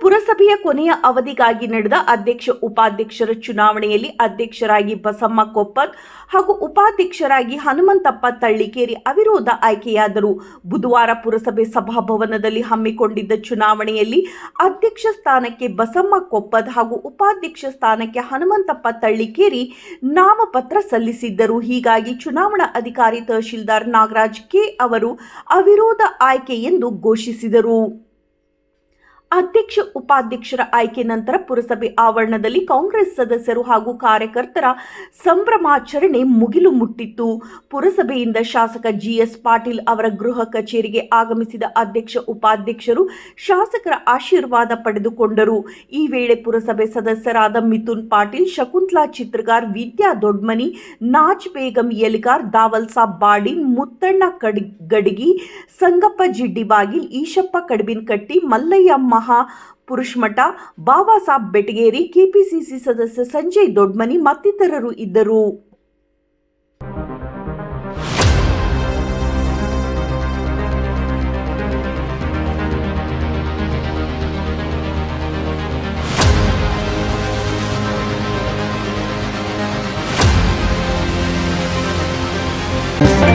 ಪುರಸಭೆಯ ಕೊನೆಯ ಅವಧಿಗಾಗಿ ನಡೆದ ಅಧ್ಯಕ್ಷ ಉಪಾಧ್ಯಕ್ಷರ ಚುನಾವಣೆಯಲ್ಲಿ ಅಧ್ಯಕ್ಷರಾಗಿ ಬಸಮ್ಮ ಕೊಪ್ಪತ್ ಹಾಗೂ ಉಪಾಧ್ಯಕ್ಷರಾಗಿ ಹನುಮಂತಪ್ಪ ತಳ್ಳಿಕೇರಿ ಅವಿರೋಧ ಆಯ್ಕೆಯಾದರು. ಬುಧವಾರ ಪುರಸಭೆ ಸಭಾಭವನದಲ್ಲಿ ಹಮ್ಮಿಕೊಂಡಿದ್ದ ಚುನಾವಣೆಯಲ್ಲಿ ಅಧ್ಯಕ್ಷ ಸ್ಥಾನಕ್ಕೆ ಬಸಮ್ಮ ಕೊಪ್ಪದ್ ಹಾಗೂ ಉಪಾಧ್ಯಕ್ಷ ಸ್ಥಾನಕ್ಕೆ ಹನುಮಂತಪ್ಪ ತಳ್ಳಿಕೇರಿ ನಾಮಪತ್ರ ಸಲ್ಲಿಸಿದ್ದರು. ಹೀಗಾಗಿ ಚುನಾವಣಾ ಅಧಿಕಾರಿ ತಹಶೀಲ್ದಾರ್ ನಾಗರಾಜ್ ಕೆ ಅವರು ಅವಿರೋಧ ಆಯ್ಕೆ ಎಂದು ಘೋಷಿಸಿದರು. ಅಧ್ಯಕ್ಷ ಉಪಾಧ್ಯಕ್ಷರ ಆಯ್ಕೆ ನಂತರ ಪುರಸಭೆ ಆವರಣದಲ್ಲಿ ಕಾಂಗ್ರೆಸ್ ಸದಸ್ಯರು ಹಾಗೂ ಕಾರ್ಯಕರ್ತರ ಸಂಭ್ರಮಾಚರಣೆ ಮುಗಿಲು ಮುಟ್ಟಿತ್ತು. ಪುರಸಭೆಯಿಂದ ಶಾಸಕ ಜಿಎಸ್ ಪಾಟೀಲ್ ಅವರ ಗೃಹ ಕಚೇರಿಗೆ ಆಗಮಿಸಿದ ಅಧ್ಯಕ್ಷ ಉಪಾಧ್ಯಕ್ಷರು ಶಾಸಕರ ಆಶೀರ್ವಾದ ಪಡೆದುಕೊಂಡರು. ಈ ವೇಳೆ ಪುರಸಭೆ ಸದಸ್ಯರಾದ ಮಿಥುನ್ ಪಾಟೀಲ್, ಶಕುಂತಲಾ ಚಿತ್ರಗಾರ್, ವಿದ್ಯಾ ದೊಡ್ಮನಿ, ನಾಜ್ ಬೇಗಂ ಯಲಿಗಾರ್ ದಾವಲ್ ಸಾಬ್, ಬಾಡಿನ್, ಮುತ್ತಣ್ಣ ಕಡ್ ಗಡಿಗಿ ಸಂಗಪ್ಪ ಜಿಡ್ಡಿಬಾಗಿಲ್ ಈಶಪ್ಪ ಕಡಬಿನಕಟ್ಟಿ ಮಲ್ಲಯ್ಯ ಮಹಾ ಪುರುಷ್ಮಠ ಬಾಬಾ ಸಾಬ್ ಬೆಟಗೇರಿ ಕೆಪಿಸಿಸಿ ಸದಸ್ಯ ಸಂಜಯ್ ದೊಡ್ಮನಿ ಮತ್ತಿತರರು ಇದ್ದರು Thank.